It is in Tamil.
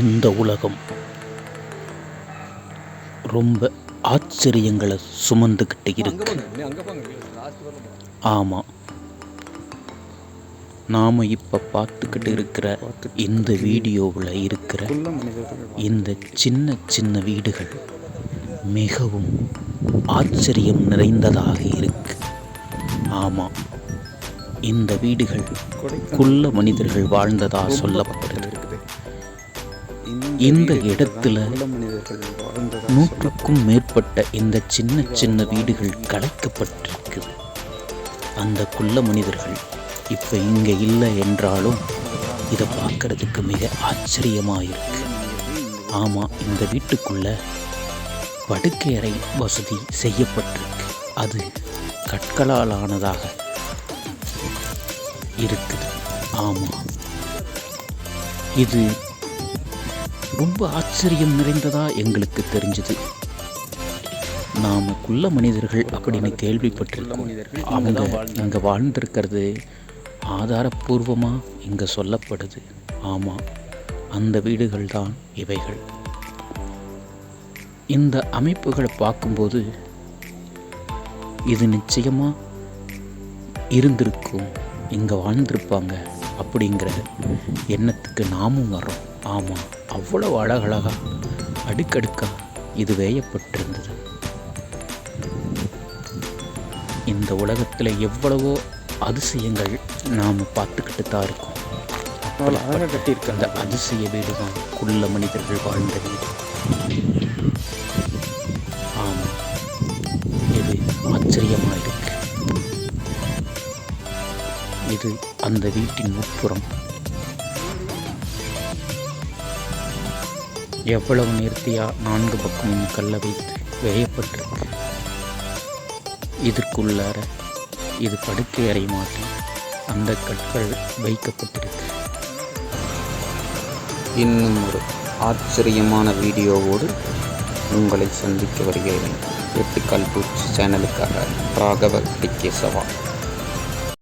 இந்த உலகம். ரொம்ப ஆச்சரியங்களை சுமந்துக்கிட்டு இருக்கு. ஆமாம் நாம் இப்போ பார்த்துக்கிட்டு இருக்கிற இந்த வீடியோவில் இருக்கிற இந்த சின்ன சின்ன வீடுகள் மிகவும் ஆச்சரியம் நிறைந்ததாக இருக்கு. ஆமாம் இந்த வீடுகள் குள்ள மனிதர்கள் வாழ்ந்ததாக சொல்லப்படுது இந்த இடத்துல நூற்றுக்கும் மேற்பட்ட இந்த சின்ன சின்ன வீடுகள் கலைக்கப்பட்டிருக்குது. அந்த குள்ள மனிதர்கள் இப்போ இங்கே இல்லை என்றாலும் இதை பார்க்கறதுக்கு மிக ஆச்சரியமாக இருக்கு ஆமாம் இந்த வீட்டுக்குள்ள படுக்கையறை வசதி செய்யப்பட்டிருக்கு. அது கற்களால் ஆனதாக இருக்குது. ஆமாம் இது ரொம்ப ஆச்சரியம் நிறைந்ததா எங்களுக்கு தெரிஞ்சது. நாம குள்ள மனிதர்கள் அப்படின்னு கேள்விப்பட்டிருக்கோம். அவங்க அங்கே வாழ்ந்திருக்கிறது ஆதாரப்பூர்வமாக இங்கே சொல்லப்படுது. ஆமாம் அந்த வீடுகள் தான் இவைகள். இந்த அமைப்புகளை பார்க்கும்போது இது நிச்சயமாக இருந்திருக்கும். இங்கே வாழ்ந்திருப்பாங்க அப்படிங்கிற எண்ணத்துக்கு நாமும் வரோம் ஆமாம் அவ்வளவு அழகழகா அடுக்கடுக்கா இது வேயப்பட்டிருந்தது. இந்த உலகத்தில் எவ்வளவோ அதிசயங்கள் நாம் பார்த்துக்கிட்டு தான் இருக்கோம். அழகாக கட்டியிருக்காங்க. அந்த அதிசய வீடு தான் குள்ள மனிதர்கள் வாழ்ந்த வீடு. ஆமாம் இது ஆச்சரியமாக இருக்கு இது அந்த வீட்டின் உட்புறம். எவ்வளவு நேர்த்தியாக நான்கு பக்கமும் கல்லை வைத்து வேயப்பட்டிருக்கு இதற்குள்ளார இது படுக்கை அறை மாட்டி அந்த கற்கள் வைக்கப்பட்டிருக்கு இன்னும் ஒரு ஆச்சரியமான வீடியோவோடு உங்களை சந்திக்க வருகிறேன். எட்டுக்கால் பூச்சி சேனலுக்காக ராகவ டிக்கேசவா